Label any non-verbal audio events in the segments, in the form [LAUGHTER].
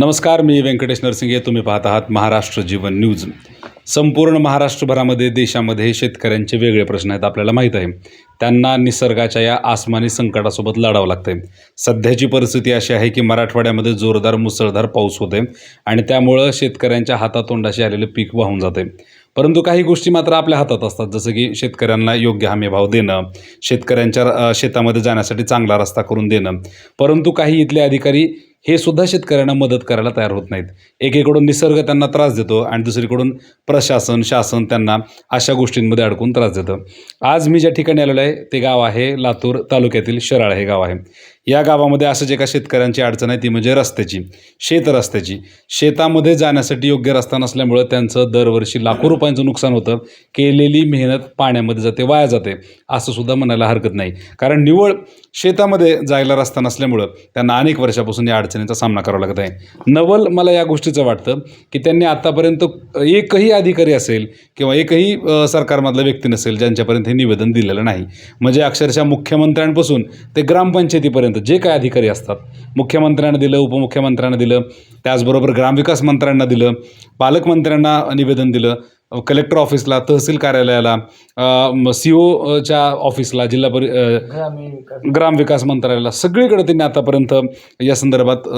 नमस्कार मी व्यंकटेश नरसिंगे. तुम्ही पाहत आहात महाराष्ट्र जीवन न्यूज. संपूर्ण महाराष्ट्रभरामध्ये देशामध्ये शेतकऱ्यांचे वेगळे प्रश्न आहेत आपल्याला माहीत आहे. त्यांना निसर्गाच्या या आसमानी संकटासोबत लढावं लागतंय. सध्याची परिस्थिती अशी आहे की मराठवाड्यामध्ये जोरदार मुसळधार पाऊस होते आणि त्यामुळं शेतकऱ्यांच्या हातातोंडाशी आलेलं पीक वाहून जाते परंतु काही गोष्टी मात्र आपल्या हातात असतात जसं की शेतकऱ्यांना योग्य हमी भाव देणं शेतकऱ्यांच्या शेतामध्ये जाण्यासाठी चांगला रस्ता करून देणं. परंतु काही इथले अधिकारी हे सुद्धा शेतकऱ्यांना मदत करायला तयार होत नाहीत. एकीकडून निसर्ग त्यांना त्रास देतो आणि दुसरीकडून प्रशासन शासन त्यांना अशा गोष्टींमध्ये अडकून त्रास देतं. आज मी ज्या ठिकाणी आलेलो आहे ते गाव आहे लातूर तालुक्यातील शराळ हे गाव आहे. या गावामध्ये असंच एका शेतकऱ्यांची अडचण आहे ती म्हणजे रस्त्याची शेत रस्त्याची. शेतामध्ये जाण्यासाठी योग्य रस्ता नसल्यामुळं त्यांचं दरवर्षी लाखो रुपयांचं नुकसान होतं. केलेली मेहनत पाण्यामध्ये जाते वाया जाते असं सुद्धा म्हणायला हरकत नाही. कारण निवळ शेतामध्ये जायला रस्ता नसल्यामुळं त्यांना अनेक वर्षापासून या अडचणीचा सामना करावा लागत आहे. नवल मला या गोष्टीचं वाटतं की त्यांनी आतापर्यंत एकही अधिकारी असेल किंवा एकही सरकारमधला व्यक्ती नसेल ज्यांच्यापर्यंत हे निवेदन दिलेलं नाही. म्हणजे अक्षरशः मुख्यमंत्र्यांपासून ते ग्रामपंचायतीपर्यंत जे काय अधिकारी असतात मुख्यमंत्र्यांना दिलं उपमुख्यमंत्र्यांना दिलं त्याचबरोबर ग्रामविकास मंत्र्यांना दिलं पालकमंत्र्यांना निवेदन दिलं कलेक्टर ऑफिसला तहसील कार्यालयाला सी ओच्या ऑफिसला जिल्हा परि ग्राम विकास ग्रामविकास मंत्रालयाला सगळीकडे त्यांनी आतापर्यंत या संदर्भात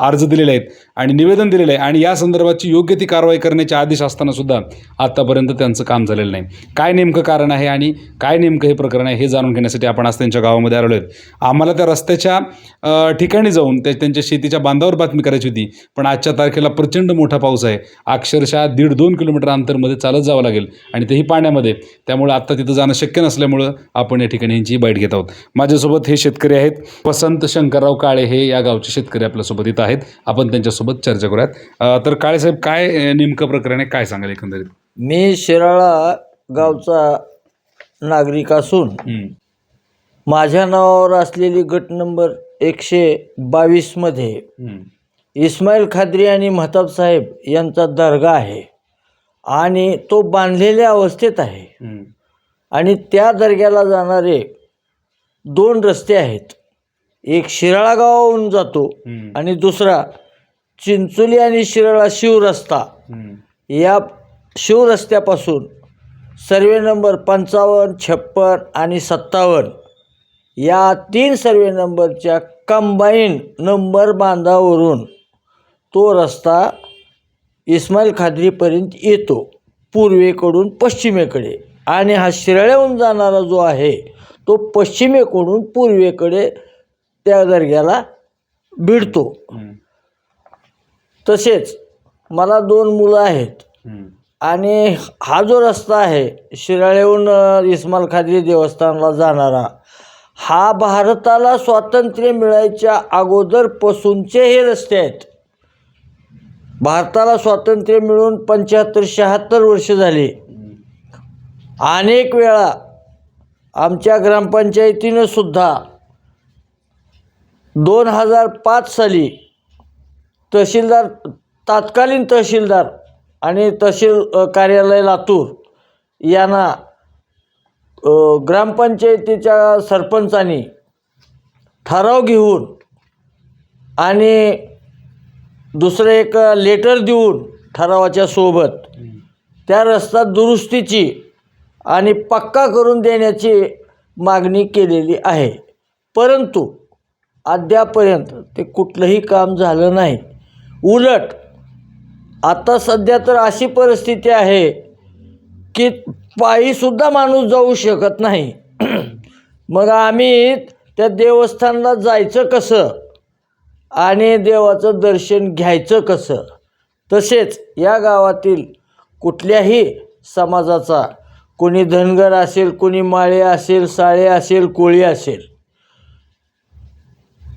अर्ज दिलेले आहेत आणि निवेदन दिलेलं आहे. आणि या संदर्भाची योग्य ती कारवाई करण्याचे आदेश असताना सुद्धा आत्तापर्यंत त्यांचं काम झालेलं नाही. काय नेमकं कारण आहे आणि काय नेमकं हे प्रकरण आहे हे जाणून घेण्यासाठी आपण आज त्यांच्या गावामध्ये आलेलो आहेत. आम्हाला त्या रस्त्याच्या ठिकाणी जाऊन त्या त्यांच्या शेतीच्या बांधावर बातमी करायची होती. पण आजच्या तारखेला प्रचंड मोठा पाऊस आहे. अक्षरशः दीड दोन किलोमीटर अंतर अंतरमध्ये चालत जावं लागेल आणि तेही पाण्यामध्ये. त्यामुळे आत्ता तिथं जाणं शक्य नसल्यामुळं आपण या ठिकाणी यांची बाईट घेत आहोत. माझ्यासोबत हे शेतकरी आहेत. वसंत शंकरराव काळे हे या गावचे शेतकरी आपल्यासोबत इथं आहेत. आपण त्यांच्यासोबत चर्चा करूयात. तर काळे साहेब काय नेमकं प्रकरण आहे? काय सांगाल एकंदरीत? मी शिराळा गावचा नागरिक असून माझ्या नावावर असलेली गट नंबर एकशे बावीसमध्ये इस्माईल खाद्री आणि महताब साहेब यांचा दर्गा आहे. आणि तो बांधलेल्या अवस्थेत आहे. हं, आणि त्या दर्ग्याला जाणारे दोन रस्ते आहेत. एक शिराळा गावाहून जातो आणि दुसरा चिंचोली आणि शिराळा शिवरस्ता या शिवरस्त्यापासून सर्वे नंबर पंचावन्न छप्पन आणि सत्तावन्न या तीन सर्वे नंबरच्या कंबाईन नंबर बांधावरून तो रस्ता इस्माईल खाद्रीपर्यंत येतो पूर्वेकडून पश्चिमेकडे. आणि हा शिराळ्याहून जाणारा जो आहे तो पश्चिमेकडून पूर्वेकडे त्या दर्ग्याला भिडतो. तसेच मला दोन मुलं आहेत. आणि हा जो रस्ता आहे शिराळेहून इस्माल खाद्री देवस्थानला जाणारा हा भारताला स्वातंत्र्य मिळायच्या अगोदरपासूनचे हे रस्ते आहेत. भारताला स्वातंत्र्य मिळून पंच्याहत्तर शहात्तर वर्ष झाली. अनेक वेळा आमच्या ग्रामपंचायतीनं सुद्धा दोन हजार पाच साली तहसीलदार तात्कालीन तहसीलदार आणि तहसील कार्यालय लातूर यांना ग्रामपंचायतीच्या सरपंचांनी ठराव घेऊन आणि दुसरं एक लेटर देऊन ठरावाच्या सोबत. त्या रस्ता दुरुस्तीची आणि पक्का करून देण्याची मागणी केलेली आहे. परंतु अद्यापर्यंत ते कुठलंही काम झालं नाही. उलट आता सध्या तर अशी परिस्थिती आहे की पायीसुद्धा माणूस जाऊ शकत नाही. [CLEARS THROAT] मग आम्ही त्या देवस्थानला जायचं कसं? आणि देवाचं दर्शन घ्यायचं कसं? तसेच या गावातील कुठल्याही समाजाचा कोणी धनगर असेल कोणी माळे असेल साळे असेल कोळी असेल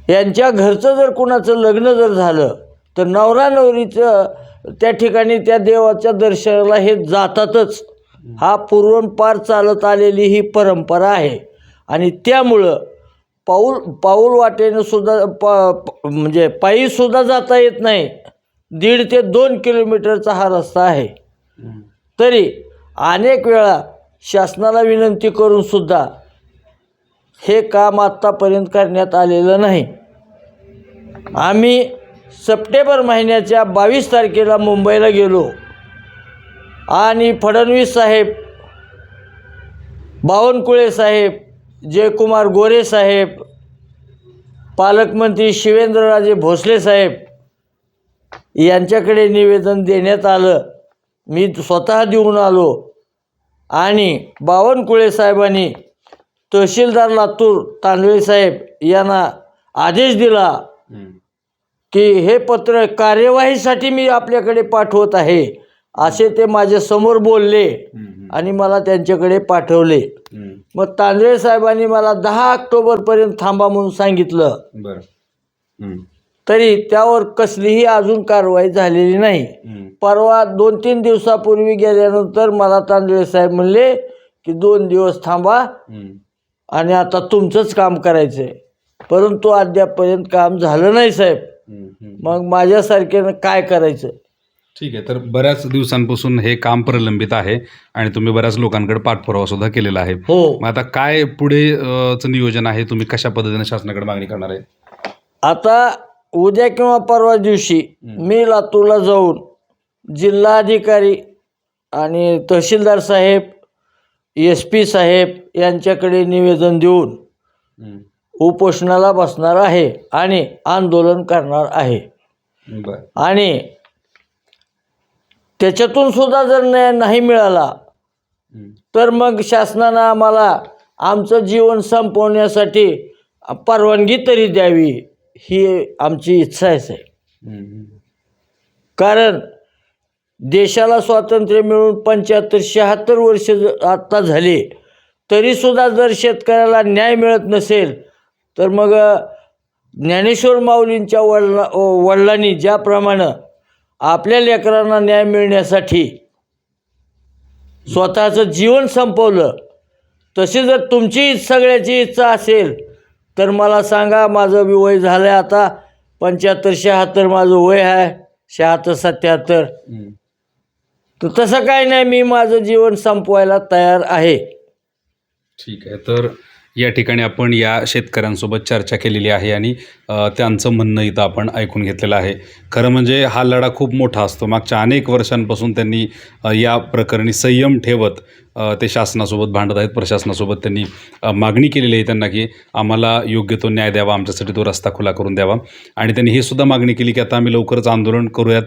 यांच्या घरचं जर कुणाचं लग्न जर झालं तर नवरा नवरीचं त्या ठिकाणी त्या देवाच्या दर्शनाला हे जातातच. हा पूर्वपार चालत आलेली ही परंपरा आहे. आणि त्यामुळं पाऊल पाऊल वाटेनं सुद्धा प प- म्हणजे पायीसुद्धा जाता येत नाही. दीड ते दोन किलोमीटरचा हा रस्ता आहे. तरी अनेक वेळा शासनाला विनंती करूनसुद्धा हे काम आत्तापर्यंत करण्यात आलेलं नाही. आम्ही सप्टेंबर महिन्याच्या बावीस तारखेला मुंबईला गेलो. आणि फडणवीस साहेब बावनकुळे साहेब जयकुमार गोरे साहेब पालकमंत्री शिवेंद्रराजे भोसले साहेब यांच्याकडे निवेदन देण्यात आलं. मी स्वतः देऊन आलो आणि बावनकुळे साहेबांनी तहसीलदार लातूर तांदळे साहेब यांना आदेश दिला की हे पत्र कार्यवाहीसाठी मी आपल्याकडे पाठवत आहे. असे ते माझ्यासमोर बोलले आणि मला त्यांच्याकडे पाठवले. मग तांदळे साहेबांनी मला दहा ऑक्टोबरपर्यंत थांबा म्हणून सांगितलं. तरी त्यावर कसलीही अजून कारवाई झालेली नाही. परवा दोन तीन दिवसापूर्वी गेल्यानंतर मला तांदळे साहेब म्हणले की दोन दिवस थांबा आणि आता तुमचंच काम करायचं आहे परंतु अद्यापपर्यंत काम झालं नाही साहेब. मग माझ्यासारख्यानं काय करायचं? ठीक आहे तर बऱ्याच दिवसांपासून हे काम प्रलंबित आहे आणि तुम्ही बऱ्याच लोकांकडे पाठपुरावा सुद्धा केलेला आहे. हो. मग आता काय पुढे अ, चं नियोजन आहे? तुम्ही कशा पद्धतीने शासनाकडे मागणी करणार आहे? आता उद्या किंवा परवा दिवशी मी लातूरला जाऊन जिल्हाधिकारी आणि तहसीलदार साहेब एस पी साहेब यांच्याकडे निवेदन देऊन उपोषणाला बसणार आहे आणि आंदोलन करणार आहे. बरं. आणि त्याच्यातून सुद्धा जर न्याय नाही मिळाला तर मग शासनानं आम्हाला आमचं जीवन संपवण्यासाठी परवानगी तरी द्यावी ही आमची इच्छा आहे कारण देशाला स्वातंत्र्य मिळून पंच्याहत्तर शहात्तर वर्ष आत्ता झाले तरीसुद्धा जर शेतकऱ्याला न्याय मिळत नसेल तर मग ज्ञानेश्वर माऊलींच्या वडला वडिलांनी ज्याप्रमाणे आपल्या लेकरांना न्याय मिळण्यासाठी स्वतःचं जीवन संपवलं. तशी जर तुमची सगळ्याची इच्छा असेल तर मला सांगा माझं बी वय झालं आहे आता. पंच्याहत्तर शहात्तर माझं वय आहे. शहात्तर सत्याहत्तर. तर तसं काही नाही मी माझं जीवन संपवायला तयार आहे. ठीक आहे. तर या ठिकाणी आपण या शेतकऱ्यांसोबत चर्चा केलेली आहे आणि त्यांचं म्हणणं इथं आपण ऐकून घेतलेलं आहे. खरं म्हणजे हा लढा खूप मोठा असतो. मागच्या अनेक वर्षांपासून त्यांनी या प्रकरणी संयम ठेवत ते शासनासोबत भांडत आहेत. प्रशासनासोबत त्यांनी मागणी केलेली आहे त्यांना की आम्हाला योग्य तो न्याय द्यावा आमच्यासाठी तो रस्ता खुला करून द्यावा. आणि त्यांनी ही सुद्धा मागणी केली की आता आम्ही लवकरच आंदोलन करूयात.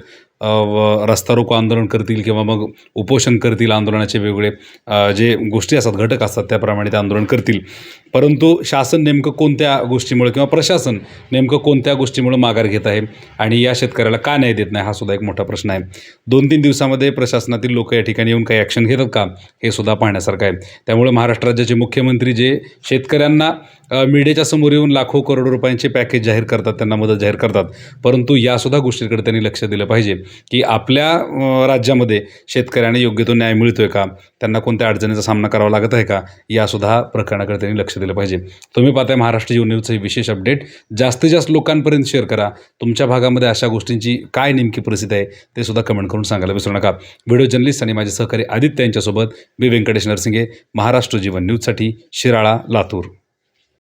रस्ता रोको आंदोलन करतील किंवा मग उपोषण करतील आंदोलनाचे वेगवेगळे जे गोष्टी असतात घटक असतात त्याप्रमाणे ते आंदोलन करतील. परंतु शासन नेमकं कोणत्या गोष्टीमुळे किंवा प्रशासन नेमकं कोणत्या गोष्टीमुळे माघार घेत आहे आणि या शेतकऱ्याला का न्याय देत नाही हा सुद्धा एक मोठा प्रश्न आहे. दोन तीन दिवसामध्ये प्रशासनातील लोक या ठिकाणी येऊन काही ॲक्शन घेतात का हे सुद्धा पाहण्यासारखं आहे. त्यामुळे महाराष्ट्र राज्याचे मुख्यमंत्री जे शेतकऱ्यांना मीडियाच्या समोर येऊन लाखो करोडो रुपयांचे पॅकेज जाहीर करतात त्यांना मदत जाहीर करतात. परंतु यासुद्धा गोष्टीकडे त्यांनी लक्ष दिलं पाहिजे की आपल्या राज्यामध्ये शेतकऱ्यांना योग्य तो न्याय मिळतोय का त्यांना कोणत्या अडचणीचा सामना करावा लागत आहे का यासुद्धा प्रकरणाकडे त्यांनी लक्ष दिलं पाहिजे. तुम्ही पाहताय महाराष्ट्र जीवन न्यूजचं हे विशेष अपडेट. जास्तीत जास्त लोकांपर्यंत शेअर करा. तुमच्या भागामध्ये अशा गोष्टींची काय नेमकी परिस्थिती आहे ते सुद्धा कमेंट करून सांगायला विसरू नका. व्हिडिओ जर्नलिस्ट आणि माझे सहकारी आदित्य यांच्यासोबत मी व्यंकटेश नरसिंगे महाराष्ट्र जीवन न्यूजसाठी शिराळा लातूर.